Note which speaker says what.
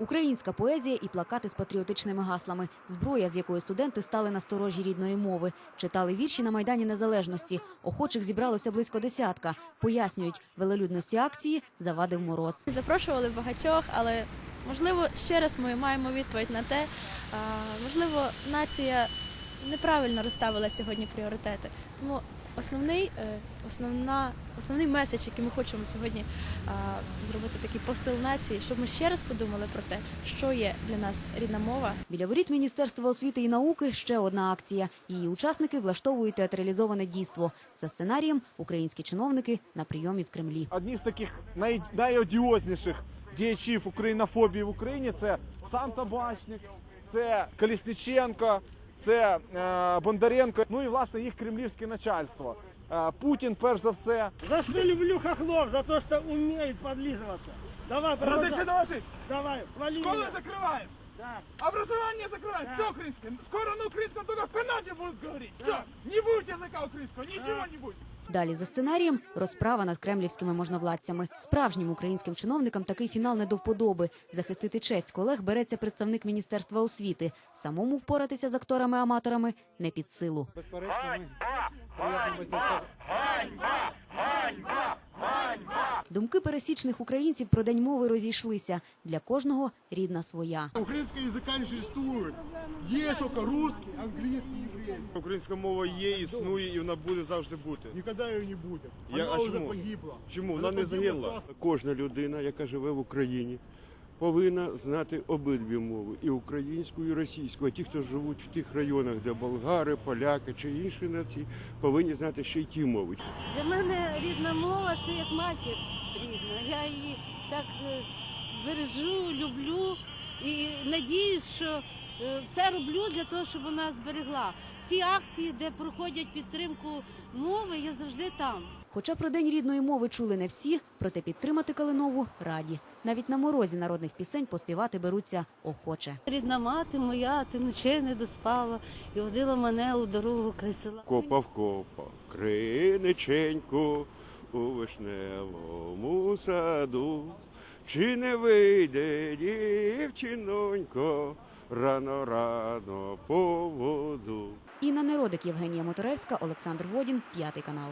Speaker 1: Українська поезія і плакати з патріотичними гаслами, зброя, з якою студенти стали на сторожі рідної мови, читали вірші на майдані незалежності. Охочих зібралося близько десятка. Пояснюють, велелюдності акції завадив мороз.
Speaker 2: Запрошували багатьох, але можливо ще раз ми маємо відповідь на те, можливо, нація неправильно розставила сьогодні пріоритети. Тому основний, е, основна, основний меседж, який ми хочемо сьогодні а, зробити такий посил нації, щоб ми ще раз подумали про те, що є для нас рідна мова,
Speaker 1: Біля воріт Міністерства освіти і науки ще одна акція. Її учасники влаштовують театралізоване дійство. За сценарієм українські чиновники на прийомі в Кремлі.
Speaker 3: Одні з таких най, найодіозніших діячів українофобії в Україні це сам Табачник, це Колісниченко, це е, Бондаренко, ну і власне їх кремлівське начальство. Е, Путін, перш за все,
Speaker 4: За что люблю хохлов? За то, что умеет подлизываться. Давай,
Speaker 5: Разреши
Speaker 4: продолжай.
Speaker 5: доложить.
Speaker 4: Давай, вали.
Speaker 5: Школы
Speaker 4: меня.
Speaker 5: закрываем.
Speaker 4: Да.
Speaker 5: Образование закрываем. Все украинское. Скоро на украинском только в Канаде будут говорить. Все. Не будет языка украинского. Ничего не будет.
Speaker 1: Далі за сценарієм розправа над кремлівськими можновладцями. Справжнім українським чиновникам такий фінал не до вподоби. Захистити честь колег береться представник міністерства освіти. Самому впоратися з акторами-аматорами не під силу.
Speaker 3: безперечно.
Speaker 1: Думки пересічних українців про день мови розійшлися. Для кожного рідна своя.
Speaker 6: Украинского языка не существует. Есть только русский, английский, еврейский.
Speaker 7: Українська мова є, існує і вона буде завжди бути.
Speaker 6: Никогда ее не будет.
Speaker 7: Я-
Speaker 6: Она
Speaker 7: а
Speaker 6: уже
Speaker 7: чому?
Speaker 6: погибла.
Speaker 7: Чому?
Speaker 6: Она
Speaker 7: Вона не
Speaker 6: погибла
Speaker 7: загинула.
Speaker 8: Кожна людина, яка живе в Україні, повинна знати обидві мови і українську, і російську. А ті, хто живуть в тих районах, де болгари, поляки чи інші нації, повинні знати ще й ті мови.
Speaker 9: Для мене рідна мова це як матір рідна. Я її так е, бережу, люблю і надіюсь, що все роблю для того, щоб вона зберегла. Всі акції, де проходять підтримку мови, я завжди там.
Speaker 1: Хоча про день рідної мови чули не всі, проте підтримати Калинову раді. Навіть на морозі народних пісень поспівати беруться охоче.
Speaker 9: Рідна мати моя, ти ночей не доспала і водила мене у дорогу край села.
Speaker 8: Копав, копав, криниченьку у вишневому саду. Чи не вийде дівчинонько рано рано по воду?
Speaker 1: Інна Неродик, Євгенія Моторевська, Олександр Водін, п'ятий канал.